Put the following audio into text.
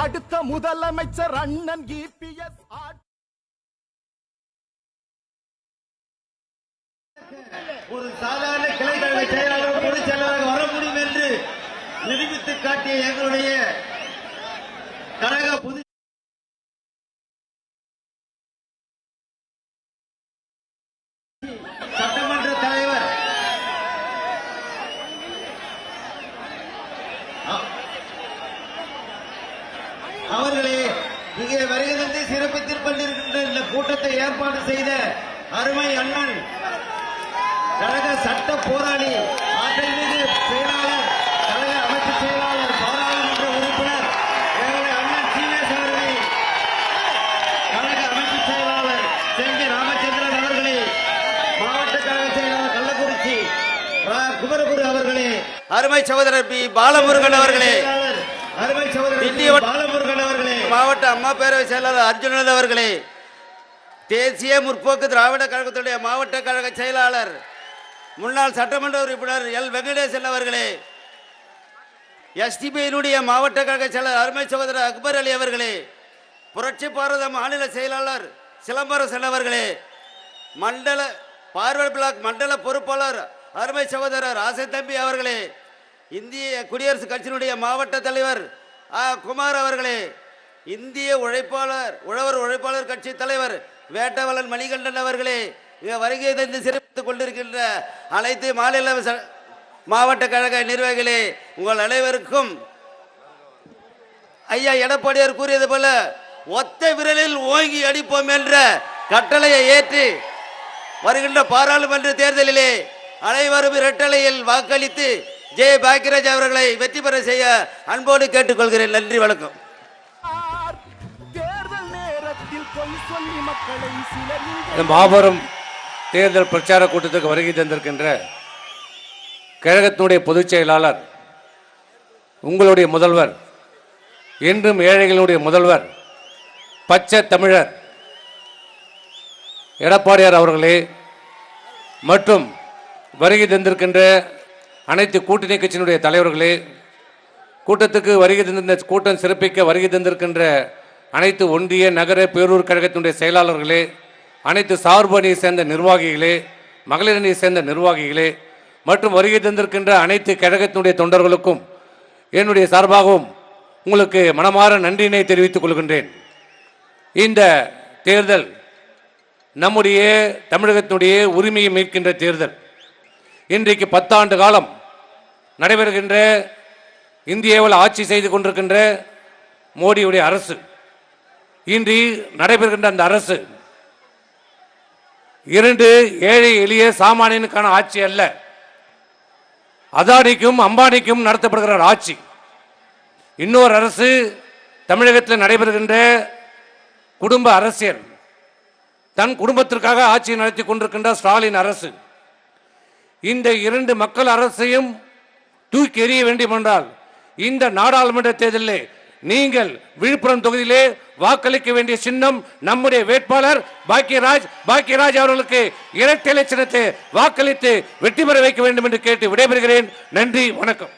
அடுத்த முதலமைச்சர் அண்ணன் இபிஎஸ் ஒரு சாதாரண கிளைக்கழக செயலாளர் பொதுச் செயலாளராக வர முடியும் என்று நிரூபித்து காட்டிய எங்களுடைய கழக பொது அவர்களே இங்கே வருகிறது தந்து சிறப்பித்துக் கொண்டிருக்கின்ற இந்த கூட்டத்தை ஏற்பாடு செய்த அருமை அண்ணன் கழக சட்ட போராளி ஆற்றல் மீது செயலாளர் கழக அமைப்பு செயலாளர் பாராளுமன்ற உறுப்பினர் எங்களுடைய அண்ணன் சீனேஷ் அவர்களை கழக அமைப்பு செயலாளர் செங்கி ராமச்சந்திரன் அவர்களே மாவட்ட கழக செயலாளர் கள்ளக்குறிச்சி குமரகுரு அவர்களே. அருமை சகோதரர் பி. பாலமுருகன் அவர்களே. மாவட்ட அம்மா பேரவை செயலாளர் அர்ஜுனன் அவர்களே. தேசிய முற்போக்கு திராவிட கழகத்துடைய மாவட்ட கழக செயலாளர் முன்னாள் சட்டமன்ற உறுப்பினர் எல். வெங்கடேசன் அவர்களே. எஸ்டிபியினுடைய மாவட்ட கழக செயலாளர் அருமை சகோதரர் அக்பர் அலி அவர்களே. புரட்சி பாரத மாநில செயலாளர் சிலம்பரசன் அவர்களே. மண்டல பார்வர்ட் பிளாக் மண்டல பொறுப்பாளர் அருமை சகோதரர் ஆசை தம்பி அவர்களே. இந்திய குடியரசுக் கட்சியினுடைய மாவட்ட தலைவர் ஆ குமார் அவர்களே. இந்திய உழைப்பாளர் உழவர் உழைப்பாளர் கட்சி தலைவர் வேட்டவலன் மணிகண்டன் அவர்களே. இங்க வருகை தந்து சிறப்பித்துக் கொண்டிருக்கின்ற அனைத்து மாநில மாவட்ட கழக நிர்வாகிகளே உங்கள் அனைவருக்கும் ஐயா எடப்பாடியார் கூறியது போல ஒத்த விரலில் ஓங்கி அடிப்போம் என்ற கட்டளையை ஏற்று வருகின்ற பாராளுமன்ற தேர்தலிலே அனைவரும் இரட்டலையில் வாக்களித்து ஜெய பாக்கியராஜ் அவர்களை வெற்றி பெற செய்ய அன்போடு கேட்டுக்கொள்கிறேன். நன்றி வணக்கம். தேர்தல் நேரத்தில் பொய் சொல்லி மக்களை சிலர் இங்கே இந்த மாபெரும் தேர்தல் பிரச்சார கூட்டத்துக்கு வருகை தந்திருக்கின்ற கழகத்தினுடைய பொதுச் செயலாளர் உங்களுடைய முதல்வர் என்றும் ஏழைகளுடைய முதல்வர் பச்சை தமிழர் எடப்பாடியார் அவர்களே மற்றும் வருகை தந்திருக்கின்ற அனைத்து கூட்டணி கட்சியினுடைய தலைவர்களே கூட்டத்துக்கு வருகை தந்திருந்த கூட்டம் சிறப்பிக்க வருகை தந்திருக்கின்ற அனைத்து ஒன்றிய நகர பேரூர் கழகத்தினுடைய செயலாளர்களே அனைத்து சார்பு அணியை சேர்ந்த நிர்வாகிகளே மகளிர் அணியை சேர்ந்த நிர்வாகிகளே மற்றும் வருகை தந்திருக்கின்ற அனைத்து கழகத்தினுடைய தொண்டர்களுக்கும் என்னுடைய சார்பாகவும் உங்களுக்கு மனமாற நன்றியினை தெரிவித்துக் கொள்கின்றேன். இந்த தேர்தல் நம்முடைய தமிழகத்தினுடைய உரிமையை மீட்கின்ற தேர்தல். இன்றைக்கு பத்தாண்டு காலம் நடைபெறுகின்ற இந்தியாவில் ஆட்சி செய்து கொண்டிருக்கின்ற மோடியுடைய அரசு. இன்று நடைபெறுகின்ற அந்த அரசு இரண்டு ஏழை எளிய சாமானியனுக்கான ஆட்சி அல்ல. அதானிக்கும் அம்பானிக்கும் நடத்தப்படுகிற ஆட்சி. இன்னொரு அரசு தமிழகத்தில் நடைபெறுகின்ற குடும்ப அரசியல். தன் குடும்பத்திற்காக ஆட்சி நடத்தி கொண்டிருக்கின்ற ஸ்டாலின் அரசு. இந்த இரண்டு மக்கள் அரசையும் தூக்கி எறிய வேண்டும் என்றால் இந்த நாடாளுமன்ற தேர்தலில் நீங்கள் விழுப்புரம் தொகுதியிலே வாக்களிக்க வேண்டிய சின்னம் நம்முடைய வேட்பாளர் பாக்கியராஜ் பாக்கியராஜ் அவர்களுக்கு இரட்டை சின்னத்தை வாக்களித்து வெற்றி பெற வைக்க வேண்டும் என்று கேட்டு விடைபெறுகிறேன். நன்றி வணக்கம்.